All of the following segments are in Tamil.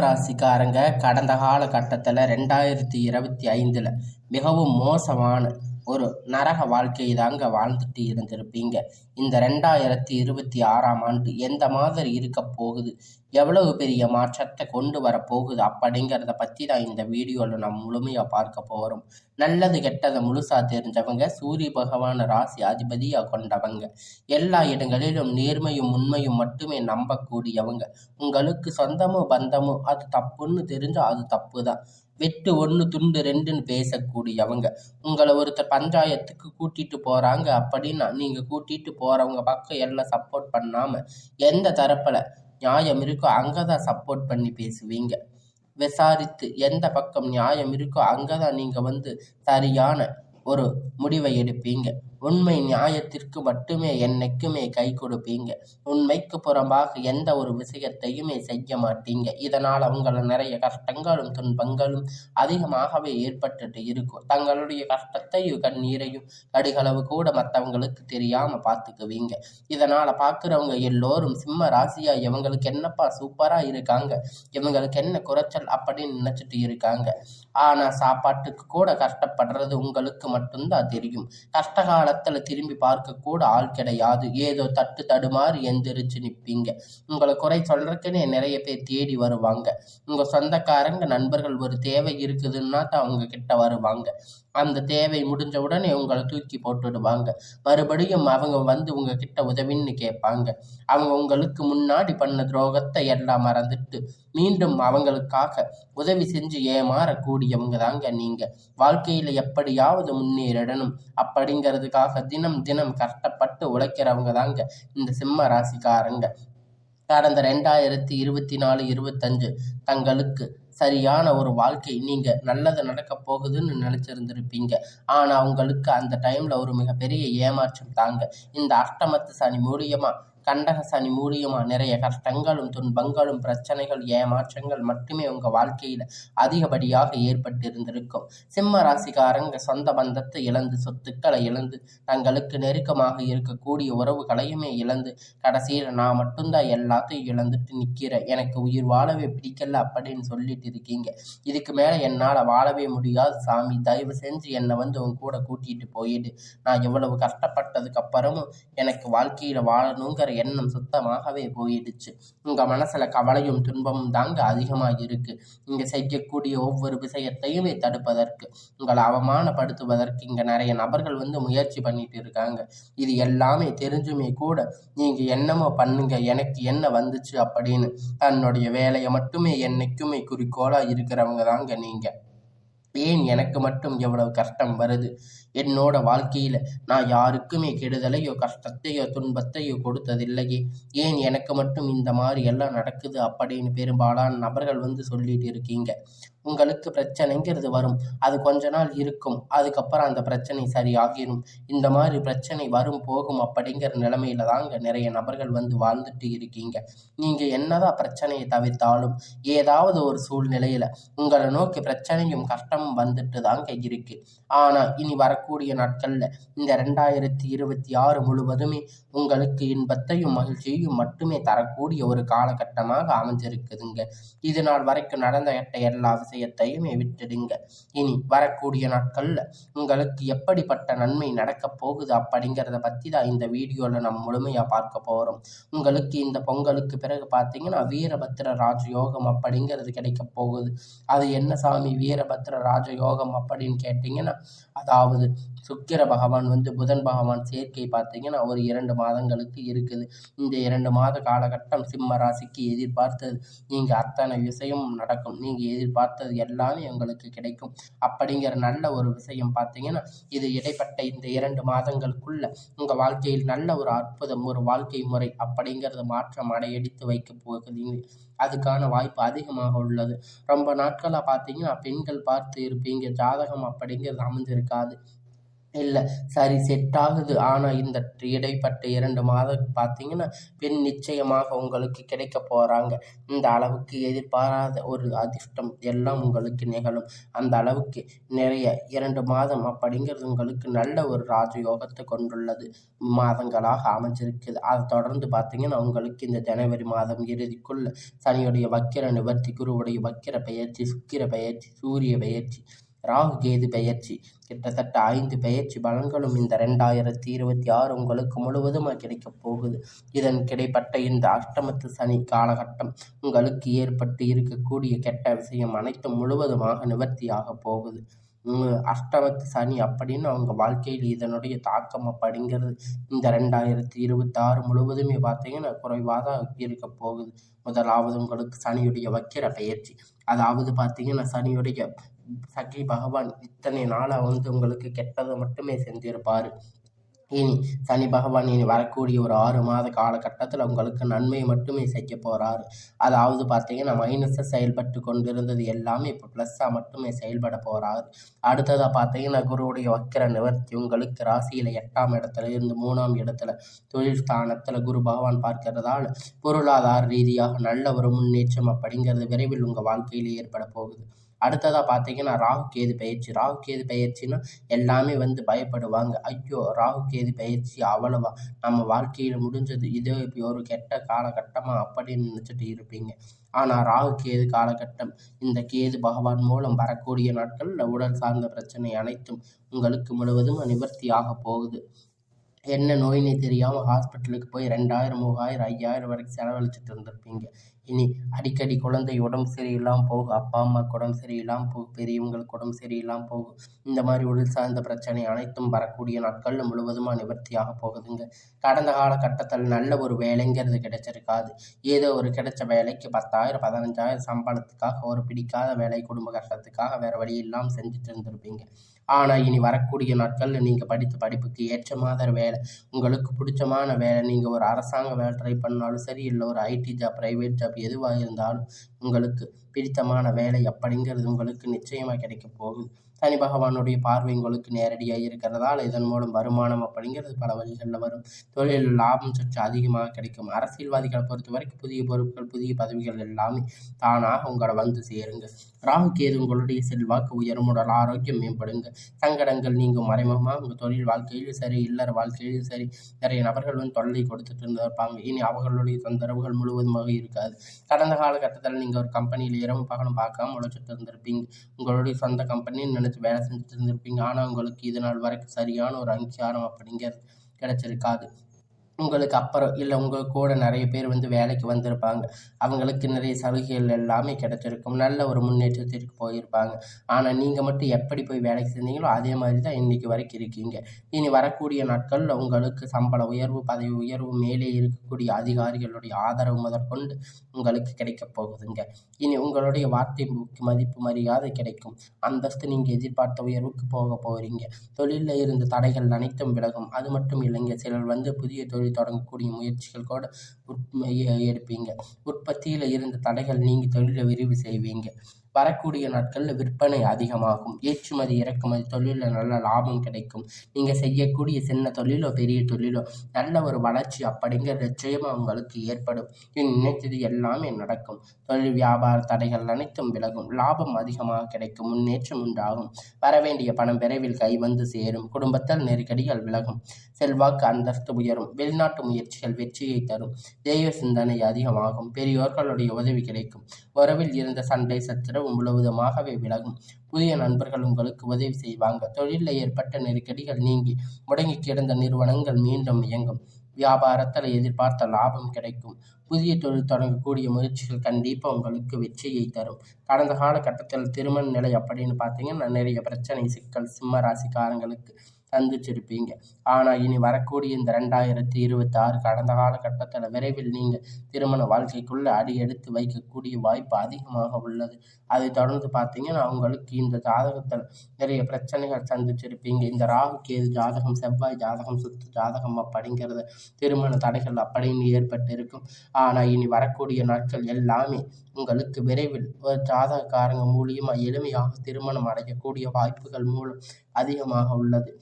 ராசிக்காரங்க கடந்த காலகட்டத்தில் ரெண்டாயிரத்தி இருபத்தி ஐந்தில் மிகவும் மோசமான ஒரு நரக வாழ்க்கையை தாங்க வாழ்ந்துட்டு இருந்திருப்பீங்க. இந்த ரெண்டாயிரத்தி இருபத்தி ஆறாம் ஆண்டு எந்த மாதிரி இருக்க போகுது? எவ்வளவு பெரிய மாற்றத்தை கொண்டு வர போகுது? அப்படிங்கிறத பற்றி தான் இந்த வீடியோவில் நாம் முழுமையாக பார்க்க போகிறோம் நல்லது கெட்டதை முழுசாக தெரிஞ்சவங்க சூரிய பகவான ராசி அதிபதியாக கொண்டவங்க. எல்லா இடங்களிலும் நேர்மையும் உண்மையும் மட்டுமே நம்பக்கூடியவங்க. உங்களுக்கு சொந்தமோ பந்தமோ அது தப்புன்னு தெரிஞ்சால் அது தப்பு தான் வெட்டு ஒன்று துண்டு ரெண்டுன்னு பேசக்கூடியவங்க. உங்களை ஒருத்தர் பஞ்சாயத்துக்கு கூட்டிகிட்டு போகிறாங்க அப்படின்னா நீங்கள் கூட்டிகிட்டு போகிறவங்க பக்கம் எல்லாம் சப்போர்ட் பண்ணாமல் எந்த தரப்பில் நியாயம் இருக்கோ அங்கே தான் சப்போர்ட் பண்ணி பேசுவீங்க. விசாரித்து எந்த பக்கம் நியாயம் இருக்கோ அங்கே தான் நீங்கள் வந்து சரியான ஒரு முடிவை எடுப்பீங்க. உண்மை நியாயத்திற்கு மட்டுமே என்னைக்குமே கை கொடுப்பீங்க. உண்மைக்கு புறம்பாக எந்த ஒரு விஷயத்தையுமே செய்ய மாட்டீங்க. இதனால் அவங்கள நிறைய கஷ்டங்களும் துன்பங்களும் அதிகமாகவே ஏற்பட்டுட்டு இருக்கும். தங்களுடைய கஷ்டத்தையும் கண்ணீரையும் கடுகளவு கூட மற்றவங்களுக்கு தெரியாமல் பார்த்துக்குவீங்க. இதனால் பார்க்குறவங்க எல்லோரும் சிம்ம ராசியா இவங்களுக்கு என்னப்பா சூப்பராக இருக்காங்க? இவங்களுக்கு என்ன குறைச்சல் அப்படின்னு நினச்சிட்டு இருக்காங்க? ஆனால் சாப்பாட்டுக்கு கூட கஷ்டப்படுறது உங்களுக்கு மட்டும்தான் தெரியும். கஷ்ட காலத்தில் திரும்பி பார்க்க கூட ஆள் கிடையாது. ஏதோ தட்டு தடுமாறு எந்திரிச்சு நிற்பீங்க உங்களை குறை சொல்றதுக்குன்னே நிறைய பேர் தேடி வருவாங்க. உங்கள் சொந்தக்காரங்க நண்பர்கள் ஒரு தேவை இருக்குதுன்னா தான் அவங்க கிட்ட வருவாங்க. அந்த தேவை முடிஞ்ச உடனே உங்களை தூக்கி போட்டுடுவாங்க. மறுபடியும் அவங்க வந்து உங்ககிட்ட உதவின்னு கேட்பாங்க. அவங்க உங்களுக்கு முன்னாடி பண்ண துரோகத்தை எல்லாம் மறந்துட்டு மீண்டும் அவங்களுக்காக உதவி செஞ்சு ஏமாறக்கூடியவங்க தாங்க நீங்கள் வாழ்க்கையில் எப்படியாவது முன்னேறிடணும் அப்படிங்கிறதுக்காக தினம் தினம் கஷ்டப்பட்டு உழைக்கிறவங்க தாங்க இந்த சிம்ம ராசிக்காரங்க. கடந்த ரெண்டாயிரத்தி இருபத்தி நாலு இருபத்தஞ்சு தங்களுக்கு சரியான ஒரு வாழ்க்கை நீங்கள் நல்லது நடக்க போகுதுன்னு நினச்சிருந்துருப்பீங்க. ஆனால் உங்களுக்கு அந்த டைமில் ஒரு மிகப்பெரிய ஏமாற்றம் தாங்க. இந்த அஷ்டமத்து சனி மூலியமா கண்டக சனி மூலியமாக நிறைய கஷ்டங்களும் துன்பங்களும் பிரச்சனைகள் ஏமாற்றங்கள் மட்டுமே உங்கள் வாழ்க்கையில் அதிகப்படியாக ஏற்பட்டு இருந்திருக்கும் சிம்ம ராசிக்காரங்க சொந்த பந்தத்தை இழந்து சொத்துக்களை இழந்து தங்களுக்கு நெருக்கமாக இருக்கக்கூடிய உறவுகளையுமே இழந்து கடைசியில் நான் மட்டும்தான் எல்லாத்தையும் இழந்துட்டு நிற்கிறேன் எனக்கு உயிர் வாழவே பிடிக்கல அப்படின்னு சொல்லிட்டு இருக்கீங்க. இதுக்கு மேலே என்னால் வாழவே முடியாது சாமி. தயவு செஞ்சு என்னை வந்து உன் கூட கூட்டிகிட்டு போயிடு. நான் எவ்வளவு கஷ்டப்பட்டதுக்கு அப்புறமும் எனக்கு வாழ்க்கையில் வாழணுங்கிற எண்ணம் சுத்தமாகவே போயிடுச்சு. உங்கள் மனசில் கவலையும் துன்பமும் தாங்க அதிகமாக இருக்குது இங்கே செய்யக்கூடிய ஒவ்வொரு விஷயத்தையுமே தடுப்பதற்கு உங்களை அவமானப்படுத்துவதற்கு இங்கே நிறைய நபர்கள் வந்து முயற்சி பண்ணிட்டு இருக்காங்க. இது எல்லாமே தெரிஞ்சுமே கூட நீங்கள் என்னமோ பண்ணுங்க எனக்கு என்ன வந்துச்சு அப்படின்னு தன்னுடைய வேலையை மட்டுமே என்னைக்குமே குறிக்கோளாக இருக்கிறவங்க தாங்க நீங்கள் ஏன் எனக்கு மட்டும் எவ்வளவு கஷ்டம் வருது? என்னோட வாழ்க்கையில் நான் யாருக்குமே கெடுதலையோ கஷ்டத்தையோ துன்பத்தையோ கொடுத்ததில்லையே. ஏன் எனக்கு மட்டும் இந்த மாதிரி எல்லாம் நடக்குது அப்படின்னு பெரும்பாலான நபர்கள் வந்து சொல்லிட்டு இருக்கீங்க. உங்களுக்கு பிரச்சனைங்கிறது வரும். அது கொஞ்ச நாள் இருக்கும். அதுக்கப்புறம் அந்த பிரச்சனை சரியாகிடும் இந்த மாதிரி பிரச்சனை வரும் போகும் அப்படிங்கிற நிலைமையில தாங்க நிறைய நபர்கள் வந்து வாழ்ந்துட்டு இருக்கீங்க. நீங்கள் என்னதான் பிரச்சனையை தவிர்த்தாலும் ஏதாவது ஒரு சூழ்நிலையில் உங்களை நோக்கி பிரச்சனையும் கஷ்டமும் வந்துட்டு தாங்க இருக்கு. ஆனால் இனி வரக்கூடிய நாட்களில் இந்த ரெண்டாயிரத்தி இருபத்தி ஆறு முழுவதுமே உங்களுக்கு இன்பத்தையும் மகிழ்ச்சியையும் மட்டுமே தரக்கூடிய ஒரு காலகட்டமாக அமைஞ்சிருக்குதுங்க. இது நாள் வரைக்கும் நடந்த எட்ட எல்லா விஷயத்தையுமே விட்டுடுங்க. இனி வரக்கூடிய நாட்களில் உங்களுக்கு எப்படிப்பட்ட நன்மை நடக்கப் போகுது அப்படிங்கிறத பற்றி தான் இந்த வீடியோவில் நம்ம முழுமையாக பார்க்க போகிறோம் உங்களுக்கு இந்த பொங்கலுக்கு பிறகு பார்த்தீங்கன்னா வீரபத்திர ராஜயோகம் அப்படிங்கிறது கிடைக்க போகுது. அது என்ன சாமி? வீரபத்திர ராஜயோகம் அப்படின்னு கேட்டிங்கன்னா அதாவது சுக்கிர பகவான் வந்து புதன் பகவான் சேர்க்கை பார்த்தீங்கன்னா ஒரு இரண்டு மாதங்களுக்கு இருக்குது. இந்த இரண்டு மாத காலகட்டம் சிம்ம ராசிக்கு எதிர்பார்த்தது. நீங்கள் அத்தனை விஷயம் நடக்கும். நீங்கள் எதிர்பார்த்த பார்த்தது எல்லாமே உங்களுக்கு கிடைக்கும். அப்படிங்கிற நல்ல ஒரு விஷயம் பார்த்தீங்கன்னா இது இடைப்பட்ட இந்த இரண்டு மாதங்களுக்குள்ள உங்கள் வாழ்க்கையில் நல்ல ஒரு அற்புதம் ஒரு வாழ்க்கை முறை அப்படிங்கிறது மாற்றம் அடையடித்து வைக்க போகுதுங்க. அதுக்கான வாய்ப்பு அதிகமாக உள்ளது. ரொம்ப நாட்களாக பார்த்தீங்கன்னா பெண்கள் பார்த்து இருப்பீங்க. ஜாதகம் அப்படிங்கிறது அமைஞ்சிருக்காது. இல்லை. சரி செட் ஆகுது ஆனால் இந்த இடைப்பட்ட இரண்டு மாதம் பார்த்தீங்கன்னா பெண் நிச்சயமாக உங்களுக்கு கிடைக்க போகிறாங்க இந்த அளவுக்கு எதிர்பாராத ஒரு அதிர்ஷ்டம் எல்லாம் உங்களுக்கு நிகழும். அந்த அளவுக்கு நிறைய இரண்டு மாதம் அப்படிங்கிறது உங்களுக்கு நல்ல ஒரு ராஜயோகத்தை கொண்டுள்ளது. மாதங்களாக அமைஞ்சிருக்குது. அதை தொடர்ந்து பார்த்தீங்கன்னா உங்களுக்கு இந்த ஜனவரி மாதம் இறுதிக்குள்ள சனியுடைய வக்கிர நிவர்த்தி குருவுடைய வக்கிர பயிற்சி சுக்கிர பயிற்சி சூரிய பயிற்சி ராகு கேது பெயர்ச்சி. கிட்டத்தட்ட ஐந்து பெயர்ச்சி பலன்களும் இந்த ரெண்டாயிரத்தி இருபத்தி ஆறு உங்களுக்கு முழுவதும் கிடைக்கப் போகுது. இதன் கிடைப்பட்ட இந்த அஷ்டமத்து சனி காலகட்டம் உங்களுக்கு ஏற்பட்டு இருக்கக்கூடிய கெட்ட விஷயம் அனைத்தும் முழுவதுமாக நிவர்த்தியாக போகுது. அஷ்டமத்து சனி அப்படின்னு அவங்க வாழ்க்கையில் இதனுடைய தாக்கம் அப்படிங்கிறது இந்த ரெண்டாயிரத்தி இருபத்தி ஆறு முழுவதுமே பார்த்தீங்கன்னா குறைவாக தான் இருக்க போகுது. முதலாவது உங்களுக்கு சனியுடைய வக்கிர பயிற்சி அதாவது பார்த்தீங்கன்னா சனியுடைய சகி பகவான் இத்தனை நாளாக வந்து உங்களுக்கு கெட்டதை மட்டுமே செஞ்சிருப்பார். இனி சனி பகவான் இனி வரக்கூடிய ஒரு ஆறு மாத காலகட்டத்தில் உங்களுக்கு நன்மையை மட்டுமே செய்ய போகிறாரு அதாவது பார்த்தீங்கன்னா மைனஸை செயல்பட்டு கொண்டிருந்தது எல்லாமே இப்போ ப்ளஸ்ஸாக மட்டுமே செயல்பட போகிறாரு அடுத்ததாக பார்த்தீங்கன்னா குருவுடைய வக்கிர நிவர்த்தி உங்களுக்கு ராசியில் எட்டாம் இடத்துல இருந்து மூணாம் இடத்துல தொழில் ஸ்தானத்தில் குரு பகவான் பார்க்கிறதால் பொருளாதார ரீதியாக நல்ல ஒரு முன்னேற்றம் அப்படிங்கிறது விரைவில் உங்கள் வாழ்க்கையில் ஏற்பட போகுது. அடுத்ததாக பார்த்தீங்கன்னா ராகு கேது பயிற்சி ராகு கேது பயிற்சின்னா எல்லாமே வந்து பயப்படுவாங்க. ஐயோ ராகு கேது பயிற்சி அவ்வளவா? நம்ம வாழ்க்கையில் முடிஞ்சது இதோ இப்போ ஒரு கெட்ட காலகட்டமாக அப்படின்னு நினச்சிட்டு இருப்பீங்க. ஆனால் ராகு கேது காலகட்டம் இந்த கேது பகவான் மூலம் வரக்கூடிய நாட்களில் உடல் சார்ந்த பிரச்சனை அனைத்தும் உங்களுக்கு முழுவதும் நிவர்த்தி ஆக போகுது. என்ன நோயினே தெரியாமல் ஹாஸ்பிட்டலுக்கு போய் ரெண்டாயிரம் மூவாயிரம் ஐயாயிரம் வரைக்கும் செலவழிச்சிட்டு இருந்திருப்பீங்க. இனி அடிக்கடி குழந்தை உடம்பு சரியில்லாமல் போகும். அப்பா அம்மாவுக்கு உடம்பு சரியில்லாமல் போகும். பெரியவங்களுக்கு உடம்பு சரியில்லாமல் போகும். இந்த மாதிரி உடல் சார்ந்த பிரச்சனை அனைத்தும் வரக்கூடிய நாட்களில் முழுவதுமாக நிவர்த்தியாக போகுதுங்க. கடந்த காலகட்டத்தில் நல்ல ஒரு வேலைங்கிறது கிடைச்சிருக்காது. ஏதோ ஒரு கிடைச்ச வேலைக்கு பத்தாயிரம் பதினஞ்சாயிரம் சம்பளத்துக்காக ஒரு பிடிக்காத வேலை குடும்ப கஷ்டத்துக்காக வேறு வழி இல்லாமல் செஞ்சுட்டு இருந்திருப்பீங்க. ஆனால் இனி வரக்கூடிய நாட்களில் நீங்கள் படித்த படிப்புக்கு ஏற்ற மாதிரி வேலை உங்களுக்கு பிடிச்சமான வேலை நீங்கள் ஒரு அரசாங்க வேலை ட்ரை பண்ணாலும் சரி இல்லை ஒரு ஐடி ஜாப் ப்ரைவேட் ஜாப் எதுவாக இருந்தாலும் உங்களுக்கு பிடித்தமான வேலை அப்படிங்கிறது உங்களுக்கு நிச்சயமாக கிடைக்க போகுது. சனி பகவானுடைய பார்வை உங்களுக்கு நேரடியாக இருக்கிறதால இதன் மூலம் வருமானம் அப்படிங்கிறது பல வழிகளில் வரும். தொழில் லாபம் சற்று அதிகமாக கிடைக்கும். அரசியல்வாதிகளை பொறுத்த வரைக்கும் புதிய பொறுப்புகள் புதிய பதவிகள் எல்லாமே தானாக உங்களை வந்து சேருங்க. ராகு கேது உங்களுடைய செல்வாக்கு உயரும் உடல் ஆரோக்கியம் மேம்படுங்க. சங்கடங்கள் நீங்கும் மறைமுகமாக உங்கள் தொழில் வாழ்க்கையிலும் சரி இல்லற வாழ்க்கையிலும் சரி நிறைய நபர்கள் வந்து தொல்லை கொடுத்துட்டு இருந்திருப்பாங்க இனி அவர்களுடைய தொந்தரவுகள் முழுவதுமாக இருக்காது. கடந்த காலகட்டத்தில் நீங்கள் ஒரு கம்பெனியில் இரவு பகலும் பார்க்காம உழைச்சிட்டு இருந்திருப்பீங்க. உங்களுடைய சொந்த கம்பெனின்னு நினச்சி வேலை செஞ்சுட்டு இருந்திருப்பீங்க. ஆனால் உங்களுக்கு இது நாள் வரைக்கும் சரியான ஒரு அங்கீகாரம் அப்படிங்கிறது கிடைச்சிருக்காது. உங்களுக்கு அப்புறம் இல்லை உங்கள் கூட நிறைய பேர் வந்து வேலைக்கு வந்திருப்பாங்க. அவங்களுக்கு நிறைய சலுகைகள் எல்லாமே கிடச்சிருக்கும். நல்ல ஒரு முன்னேற்றத்திற்கு போயிருப்பாங்க. ஆனால் நீங்கள் மட்டும் எப்படி போய் வேலைக்கு செஞ்சீங்களோ அதே மாதிரி தான் இன்றைக்கி வரைக்கும் இருக்கீங்க. இனி வரக்கூடிய நாட்களில் உங்களுக்கு சம்பள உயர்வு பதவி உயர்வு மேலே இருக்கக்கூடிய அதிகாரிகளுடைய ஆதரவு முதற்கொண்டு உங்களுக்கு கிடைக்க போகுதுங்க. இனி உங்களுடைய வார்த்தை மதிப்பு மரியாதை கிடைக்கும். அந்தஸ்து நீங்கள் எதிர்பார்த்த உயர்வுக்கு போக போகிறீங்க தொழிலில் இருந்த தடைகள் அனைத்தும் விலகும். அது மட்டும் இல்லைங்க சிலர் வந்து புதிய தொழில் தொழில் தொடங்கக்கூடிய முயற்சிகள் கூட எடுப்பீங்க. உற்பத்தியில் இருந்த தடைகள் நீங்கி தொழிலை விரிவு செய்வீங்க. வரக்கூடிய நாட்களில் விற்பனை அதிகமாகும். ஏற்றுமதி இறக்குமதி தொழிலில் நல்ல லாபம் கிடைக்கும். நீங்கள் செய்யக்கூடிய சின்ன தொழிலோ பெரிய தொழிலோ நல்ல ஒரு வளர்ச்சி அப்படிங்கிற நிச்சயமாக உங்களுக்கு ஏற்படும். நினைத்தது எல்லாமே நடக்கும். தொழில் வியாபார தடைகள் அனைத்தும் விலகும். லாபம் அதிகமாக கிடைக்கும். முன்னேற்றம் உண்டாகும். வரவேண்டிய பணம் விரைவில் கை வந்து சேரும். குடும்பத்தால் நெருக்கடிகள் விலகும். செல்வாக்கு அந்தஸ்து உயரும். வெளிநாட்டு முயற்சிகள் வெற்றியை தரும். தெய்வ சிந்தனை அதிகமாகும். பெரியோர்களுடைய உதவி கிடைக்கும். உறவில் இருந்த சண்டை சச்சரவு முழுவதுமாகவே விலகும். புதிய நண்பர்கள் உங்களுக்கு உதவி செய்வாங்க. தொழிலில் ஏற்பட்ட நெருக்கடிகள் நீங்கி முடங்கி கிடந்த நிறுவனங்கள் மீண்டும் இயங்கும். வியாபாரத்தில் எதிர்பார்த்த லாபம் கிடைக்கும். புதிய தொழில் தொடங்கக்கூடிய முயற்சிகள் கண்டிப்பாக உங்களுக்கு வெற்றியை தரும். கடந்த காலகட்டத்தில் திருமண நிலை அப்படின்னு பார்த்தீங்கன்னா நிறைய பிரச்சனை சிக்கல் சிம்ம ராசிக்காரங்களுக்கு சந்திச்சிருப்பீங்க ஆனால் இனி வரக்கூடிய இந்த ரெண்டாயிரத்தி இருபத்தி ஆறு கடந்த காலகட்டத்தில் விரைவில் நீங்கள் திருமண வாழ்க்கைக்குள்ளே அடி எடுத்து வைக்கக்கூடிய வாய்ப்பு அதிகமாக உள்ளது. அதை தொடர்ந்து பார்த்தீங்கன்னா அவங்களுக்கு இந்த ஜாதகத்தில் நிறைய பிரச்சனைகள் சந்திச்சிருப்பீங்க. இந்த ராகு கேது ஜாதகம் செவ்வாய் ஜாதகம் சுத்து ஜாதகம் அப்படிங்கிறது திருமண தடைகள் அப்படின்னு ஏற்பட்டு இருக்கும் ஆனால் இனி வரக்கூடிய நாட்கள் எல்லாமே உங்களுக்கு விரைவில் ஒரு ஜாதகக்காரங்க மூலியமாக எளிமையாக திருமணம் அடையக்கூடிய வாய்ப்புகள் மூலம் அதிகமாக உள்ளது.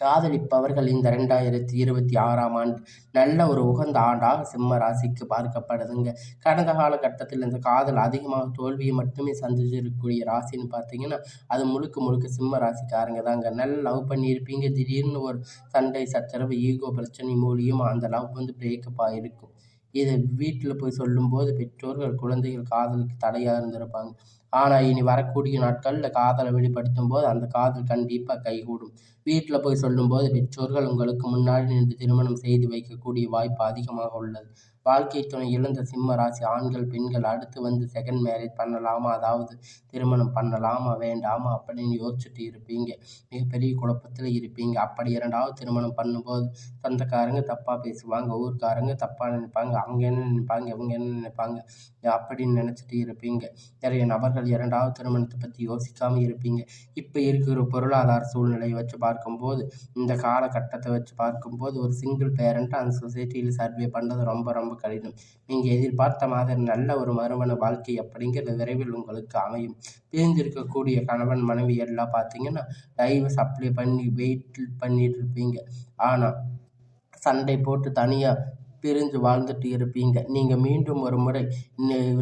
காதலிப்பவர்கள் இந்த ரெண்டாயிரத்தி இருபத்தி ஆறாம் ஆண்டு நல்ல ஒரு உகந்த ஆண்டாக சிம்ம ராசிக்கு பார்க்கப்படுதுங்க. கடந்த காலகட்டத்தில் இந்த காதல் அதிகமாக தோல்வியை மட்டுமே சந்திச்சிருக்கக்கூடிய ராசின்னு பார்த்தீங்கன்னா அது முழுக்க முழுக்க சிம்ம ராசிக்காரங்க தாங்க. நல்ல லவ் பண்ணியிருப்பீங்க. திடீர்னு ஒரு சண்டை சச்சரவு ஈகோ பிரச்சனை மூலியமாக அந்த லவ் வந்து பிரேக்கப் ஆகிருக்கும் இதை வீட்டில் போய் சொல்லும்போது பெற்றோர்கள் குழந்தைகள் காதலுக்கு தடையாக இருந்திருப்பாங்க. ஆனால் இனி வரக்கூடிய நாட்களில் காதலை வெளிப்படுத்தும் போது அந்த காதல் கண்டிப்பாக கைகூடும். வீட்டில் போய் சொல்லும்போது பெற்றோர்கள் உங்களுக்கு முன்னாடி நின்று திருமணம் செய்து வைக்கக்கூடிய வாய்ப்பு அதிகமாக உள்ளது. வாழ்க்கை துணை இழந்த சிம்ம ராசி ஆண்கள் பெண்கள் அடுத்து வந்து செகண்ட் மேரேஜ் பண்ணலாமா? அதாவது திருமணம் பண்ணலாமா? வேண்டாமா? அப்படின்னு யோசிச்சுட்டு இருப்பீங்க. மிகப்பெரிய குழப்பத்தில் இருப்பீங்க. அப்படி இரண்டாவது திருமணம் பண்ணும்போது சொந்தக்காரங்க தப்பாக பேசுவாங்க ஊர்க்காரங்க தப்பாக நினைப்பாங்க அவங்க என்ன நினைப்பாங்க இவங்க என்ன நினைப்பாங்க அப்படின்னு நினச்சிட்டு இருப்பீங்க. நிறைய நபர்கள் இரண்டாவது திருமணத்தை பற்றி யோசிக்காமல் இருப்பீங்க. இப்போ இருக்கிற பொருளாதார சூழ்நிலையை வச்சு பார்க்கும்போது இந்த காலகட்டத்தை வச்சு பார்க்கும்போது ஒரு சிங்கிள் பேரண்ட்டை அந்த சொசைட்டியில் சர்வே பண்ணுறது ரொம்ப ரொம்ப கடினம். நீங்கள் எதிர்பார்த்த மாதிரி நல்ல ஒரு மறுமண வாழ்க்கை அப்படிங்கிறது விரைவில் உங்களுக்கு அமையும். பிரிந்திருக்கக்கூடிய கணவன் மனைவி எல்லாம் பார்த்தீங்கன்னா டைவர்ஸ் அப்ளை பண்ணி வெயிட் பண்ணிட்டு இருப்பீங்க. ஆனால் சண்டை போட்டு தனியாக பிரிஞ்சு வாழ்ந்துட்டு இருப்பீங்க. நீங்கள் மீண்டும் ஒரு முறை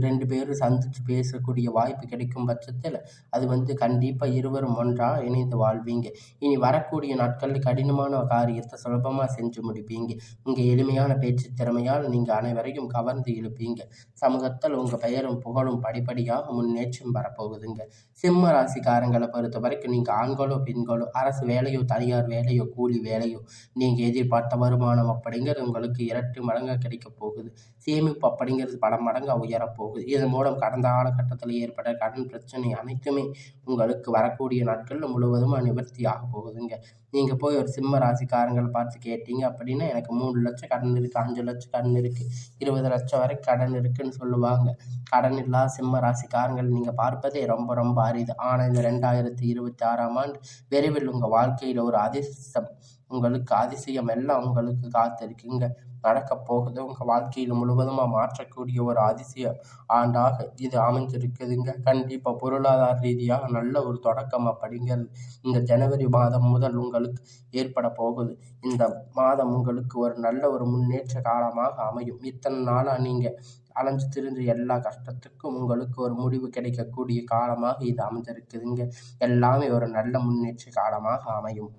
ரெண்டு பேரும் சந்தித்து பேசக்கூடிய வாய்ப்பு கிடைக்கும் பட்சத்தில் அது வந்து கண்டிப்பாக இருவரும் ஒன்றாக இணைந்து வாழ்வீங்க. இனி வரக்கூடிய நாட்களில் கடினமான காரியத்தை சுலபமாக செஞ்சு முடிப்பீங்க. உங்கள் எளிமையான பேச்சு திறமையால் நீங்கள் அனைவரையும் கவர்ந்து இழுப்பீங்க. சமூகத்தில் உங்கள் பெயரும் புகழும் படிப்படியாக முன்னேற்றம் வரப்போகுதுங்க. சிம்ம ராசிக்காரங்களை பொறுத்த வரைக்கும் நீங்கள் ஆண்களோ பெண்களோ அரசு வேலையோ தனியார் வேலையோ கூலி வேலையோ நீங்கள் எதிர்பார்த்த வருமானம் அப்படிங்கிறது உங்களுக்கு இரட்டு மடங்காக கிடைக்க போகுது. சேமிப்பு அப்படிங்கிறது பல மடங்காக உயரப்போகுது இதன் மூலம் கடந்த காலகட்டத்தில் ஏற்பட்ட கடன் பிரச்சனை அனைத்துமே உங்களுக்கு வரக்கூடிய நாட்களில் முழுவதுமாக நிவர்த்தி ஆக போகுதுங்க. நீங்கள் போய் ஒரு சிம்ம ராசிக்காரங்களை பார்த்து கேட்டீங்க அப்படின்னா எனக்கு மூணு லட்சம் கடன் இருக்குது அஞ்சு லட்சம் கடன் இருக்குது இருபது லட்சம் வரை கடன் இருக்குதுன்னு சொல்லுவாங்க. கடன் இல்லாத சிம்ம ராசிக்காரங்கள் நீங்கள் பார்ப்பதே ரொம்ப ரொம்ப அரிது. ஆனால் இந்த ரெண்டாயிரத்தி இருபத்தி ஆறாம் ஆண்டு விரைவில் உங்கள் வாழ்க்கையில் ஒரு அதிர்ஷ்டம் உங்களுக்கு அதிசயம் எல்லாம் உங்களுக்கு காத்திருக்குங்க. நடக்கப் போகுது. உங்கள் வாழ்க்கையில் முழுவதுமாக மாற்றக்கூடிய ஒரு அதிசய ஆண்டாக இது அமைஞ்சிருக்குதுங்க. கண்டிப்பாக பொருளாதார ரீதியாக நல்ல ஒரு தொடக்கம் அப்படிங்கிறது இந்த ஜனவரி மாதம் முதல் உங்களுக்கு ஏற்பட போகுது. இந்த மாதம் உங்களுக்கு ஒரு நல்ல ஒரு முன்னேற்ற காலமாக அமையும். இத்தனை நாளாக நீங்கள் அலைஞ்சு திரிஞ்ச எல்லா கஷ்டத்துக்கும் உங்களுக்கு ஒரு முடிவு கிடைக்கக்கூடிய காலமாக இது அமைஞ்சிருக்குதுங்க. எல்லாமே ஒரு நல்ல முன்னேற்ற காலமாக அமையும்.